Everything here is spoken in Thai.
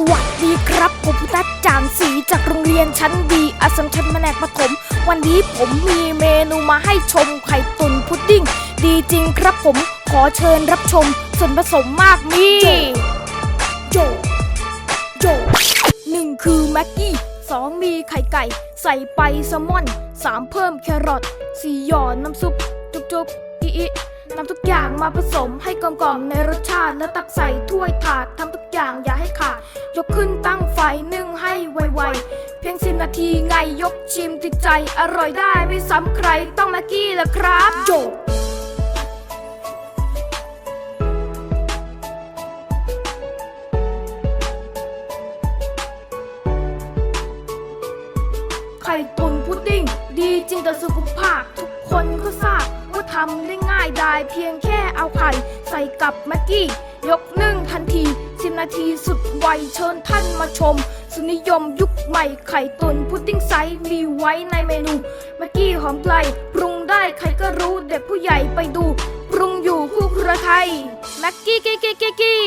สวัสดีครับ ผมพุทธจางศรีจากโรงเรียนชั้นดีอัสมชัญแผนกประถมวันนี้ผมมีเมนูมาให้ชมไข่ตุนพุดดิ้ง ดีจริงครับผมขอเชิญรับชมส่วนผสมมากมีโจโจหนึ่งคือแม็กกี้สองมีไข่ไก่ ใส่ไปแซลมอนสามเพิ่มแครอทสี่หยอดน้ำซุป จุบจุบอีอีนำทุกอย่างมาผสมให้กลมกล่อมในรสชาติ แล้วตักใส่ถ้วยถาดทำทุกอย่างอย่า ยกขึ้นตั้งไฟนึ่งให้ไวๆ เพียงสิบนาทีไงยกชิมติดใจ อร่อยได้ไม่ซ้ำใครต้องแม็กกี้ละครับโจไข่ตุนพุดดิ้ง ดีจริงต่อสุขภาพ ทุกคนก็ทราบว่าทำได้ง่ายได้เพียงแค่เอาไข่ใส่กับแม็กกี้ ยกนึ่งทันทีสิบ นาทีสุดไวเชิญท่านมาชม สุนิยมยุคใหม่ไข่ตุนพุดดิ้งไซส์มีไว้ในเมนูแม็กกี้หอมไกลปรุงได้ใครก็รู้เด็กผู้ใหญ่ไปดู ปรุงอยู่คู่ครัวไทยแม็กกี้กี้กี้กี้กี้